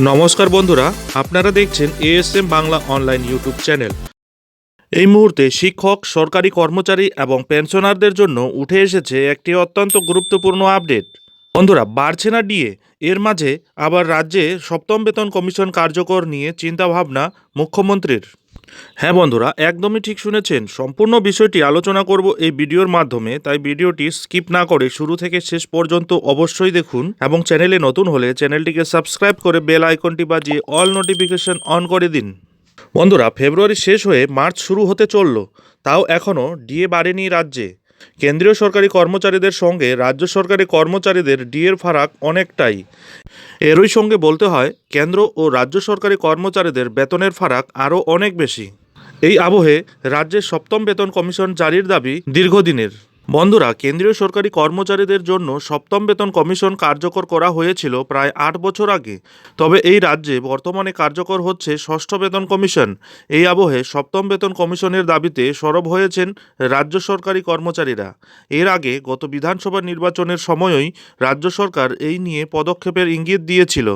নমস্কার বন্ধুরা, আপনারা দেখছেন ASM Bangla online YouTube channel এই মুহূর্তে শিক্ষক, সরকারি কর্মচারী এবং পেনশনারদের জন্য উঠে এসেছে একটি অত্যন্ত গুরুত্বপূর্ণ আপডেট বন্ধুরা, বাড়ছে না ডিএ এর মাঝে আবার রাজ্যে সপ্তম বেতন কমিশন কার্যকর নিয়ে চিন্তাভাবনা মুখ্যমন্ত্রীর। হ্যাঁ বন্ধুরা, একদমই ঠিক শুনেছেন। সম্পূর্ণ বিষয়টি আলোচনা করব এই ভিডিওর মাধ্যমে, তাই ভিডিওটি স্কিপ না করে শুরু থেকে শেষ পর্যন্ত অবশ্যই দেখুন এবং চ্যানেলে নতুন হলে চ্যানেলটিকে সাবস্ক্রাইব করে বেল আইকনটি বাজিয়ে অল নোটিফিকেশন অন করে দিন। বন্ধুরা, ফেব্রুয়ারি শেষ হয়ে মার্চ শুরু হতে চলল, তাও এখনও ডিএ বাড়েনি রাজ্যে। কেন্দ্রীয় সরকারি কর্মচারীদের সঙ্গে রাজ্য সরকারি কর্মচারীদের ডিএর ফারাক অনেকটাই। এরই সঙ্গে বলতে হয়, কেন্দ্র ও রাজ্য সরকারি কর্মচারীদের বেতনের ফারাক আরও অনেক বেশি। এই আবহে রাজ্যের সপ্তম বেতন কমিশন জারির দাবি দীর্ঘদিনের। বন্ধুরা, কেন্দ্রীয় সরকারি কর্মচারীদের জন্য সপ্তম বেতন কমিশন কার্যকর করা হয়েছিল প্রায় আট বছর আগে। তবে এই রাজ্যে বর্তমানে কার্যকর হচ্ছে ষষ্ঠ বেতন কমিশন। এই আবহে সপ্তম বেতন কমিশনের দাবিতে সরব হয়েছেন রাজ্য সরকারি কর্মচারীরা। এর আগে গত বিধানসভা নির্বাচনের সময়ই রাজ্য সরকার এই নিয়ে পদক্ষেপের ইঙ্গিত দিয়েছিল।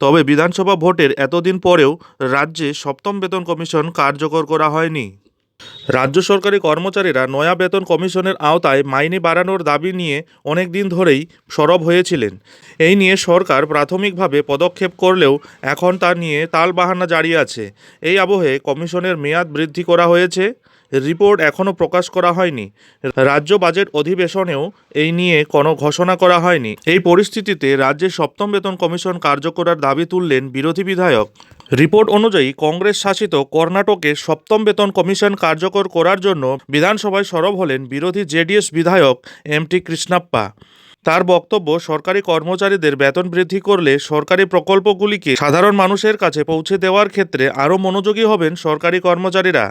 তবে বিধানসভা ভোটের এতদিন পরেও রাজ্যে সপ্তম বেতন কমিশন কার্যকর করা হয়নি। রাজ্য সরকারি কর্মচারীরা নয়া বেতন কমিশনের আওতায় মাইনে বাড়ানোর দাবি নিয়ে অনেক দিন ধরেই সরব হয়েছিলেন। এই নিয়ে সরকার প্রাথমিকভাবে পদক্ষেপ করলেও এখন তা নিয়ে তালবাহানা জারি আছে। এই আবহে কমিশনের মেয়াদ বৃদ্ধি করা হয়েছে। রিপোর্ট এখনও প্রকাশ করা হয়নি। রাজ্য বাজেট অধিবেশনেও এই নিয়ে কোনো ঘোষণা করা হয়নি। এই পরিস্থিতিতে রাজ্যের সপ্তম বেতন কমিশন কার্যকরার দাবি তুললেন বিরোধী বিধায়ক রিপোর্ট অনুযায়ী কংগ্রেস শাসিত কর্ণাটকে সপ্তম বেতন কমিশন কার্যকর করার জন্য বিধানসভায় সরব হলেন বিরোধী জেডিএস বিধায়ক এম টি কৃষ্ণাপ্পা। তার বক্তব্য, সরকারি কর্মচারীদের বেতন বৃদ্ধি করলে সরকারি প্রকল্পগুলিকে সাধারণ মানুষের কাছে পৌঁছে দেওয়ার ক্ষেত্রে আরও মনোযোগী হবেন সরকারি কর্মচারীরা।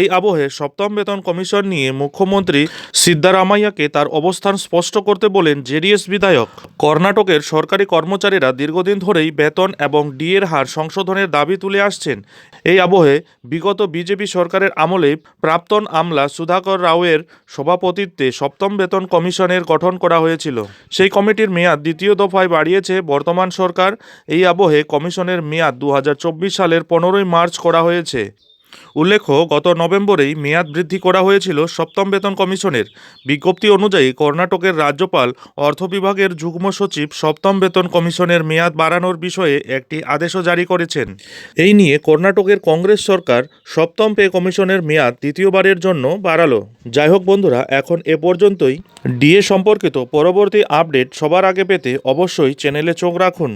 এই আবহে সপ্তম বেতন কমিশন নিয়ে মুখ্যমন্ত্রী সিদ্ধারামাইয়াকে তার অবস্থান স্পষ্ট করতে বলেন জেডিএস বিধায়ক। কর্ণাটকের সরকারি কর্মচারীরা দীর্ঘদিন ধরেই বেতন এবং ডিএর হার সংশোধনের দাবি তুলে আসছেন। এই আবহে বিগত বিজেপি সরকারের আমলে প্রাক্তন আমলা সুধাকর রাওয়ের সভাপতিত্বে সপ্তম বেতন কমিশনের গঠন করা হয়েছিল। সেই কমিটির মেয়াদ দ্বিতীয় দফায় বাড়িয়েছে বর্তমান সরকার। এই আবহে কমিশনের মেয়াদ দু হাজার চব্বিশ সালের পনেরোই মার্চ করা হয়েছে। উল্লেখ্য, গত নভেম্বরেই মেয়াদ বৃদ্ধি করা হয়েছিল সপ্তম বেতন কমিশনের। বিজ্ঞপ্তি অনুযায়ী কর্ণাটকের রাজ্যপাল, অর্থ বিভাগের যুগ্ম সচিব সপ্তম বেতন কমিশনের মেয়াদ বাড়ানোর বিষয়ে একটি আদেশও জারি করেছেন। এই নিয়ে কর্ণাটকের কংগ্রেস সরকার সপ্তম পে কমিশনের মেয়াদ দ্বিতীয়বারের জন্য বাড়ালো। যাই হোক বন্ধুরা, এখন এ পর্যন্তই। ডিএ সম্পর্কিত পরবর্তী আপডেট সবার আগে পেতে অবশ্যই চ্যানেলে চোখ রাখুন।